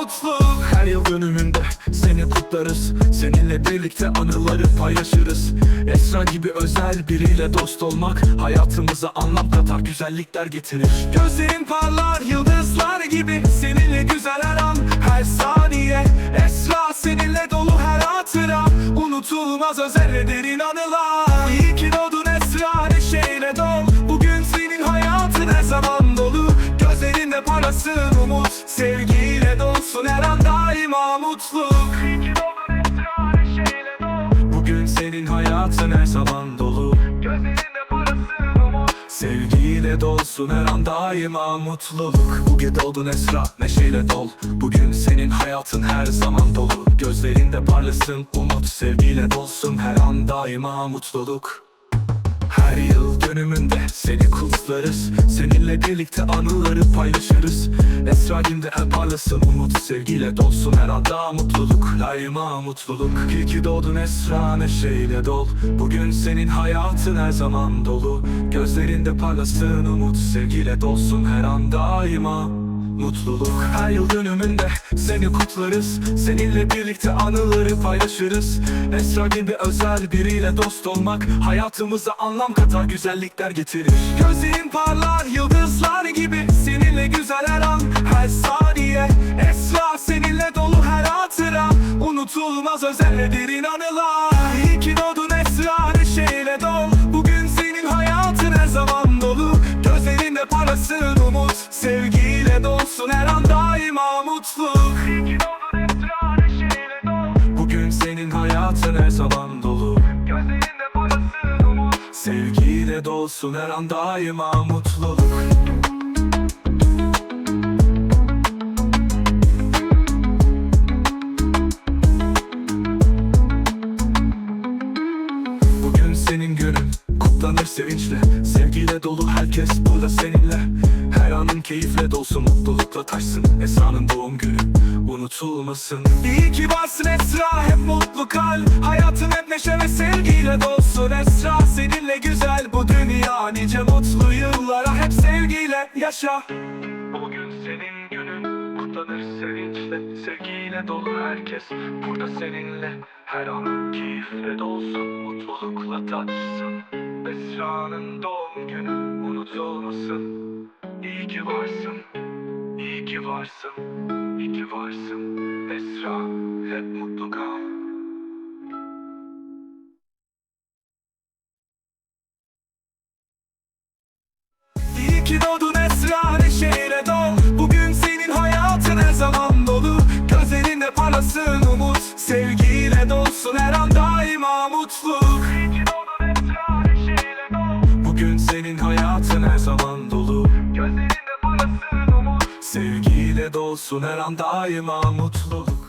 mutluluk. Her yıl dönümünde seni kutlarız. Seninle birlikte anıları paylaşırız. Esra gibi özel biriyle dost olmak Hayatımıza anlam katar güzellikler getirir. Gözlerin parlar yıldızlar gibi Seninle güzel her an. Her saniye Esra seninle dolu her hatıra. Unutulmaz özel ve derin anılar. İyi ki doğdun Esra neşeyle dol. Bugün senin hayatın her zaman dolu. Gözlerinde parasın umut Sevgiyle mutluluk. Bugün senin hayatın her zaman dolu. Gözlerinde parasın umut. Sevgiyle dolsun her an daima mutluluk. Bugün doğdun Esra neşeyle dol. Bugün senin hayatın her zaman dolu. Gözlerinde parlasın umut Sevgiyle dolsun her an daima mutluluk her yıl dönümünde seni kutlarız. Seninle birlikte anıları paylaşırız. Esra günde hep parlasın umut Sevgiyle dolsun. Her anda mutluluk Daima mutluluk. İyi ki doğdun Esra neşeyle dol. Bugün senin hayatın her zaman dolu. Gözlerinde parlasın umut Sevgiyle dolsun. Her an daima Mutluluk her yıl dönümünde. Seni kutlarız Seninle birlikte anıları paylaşırız. Esra gibi özel biriyle dost olmak Hayatımıza anlam katar güzellikler getirir. Gözlerin parlar yıldızlar gibi Seninle güzel her an her saniye. Esra seninle dolu her hatıra. Unutulmaz özel derin anılar İyi ki doğdun Esra neşeyle dol. Bugün senin hayatın her zaman dolu. Gözlerinde parasın umut Sevgiyle mutluluk. Bugün senin hayatın her zaman dolu. Gözlerinde parasın umut Sevgiyle dolsun her an daima mutluluk. Bugün senin günün kutlanır sevinçle. Sevgiyle dolu herkes burada seninle Her anın keyifle dolsun mutlulukla taşsın Esra'nın doğum günü unutulmasın İyi ki varsın Esra hep mutlu kal Hayatın hep neşe ve sevgiyle dolsun Esra seninle güzel bu dünya Nice mutlu yıllara hep sevgiyle yaşa Bugün senin günün kutlanır sevinçle Sevgiyle dolu herkes burada seninle Her an keyifle dolsun mutlulukla tatsın Esra'nın doğum günü unutulmasın İyi ki varsın, iyi ki varsın, iyi ki varsın. Esra hep mutlu kal İyi ki doğdun Esra neşeyle dol. Bugün senin hayatın her zaman dolu. Gözlerinde parlasın umut Sevgiyle dolsun her an daima mutluluk. Bugün senin hayatın her zaman Dolsun her an daima mutluluk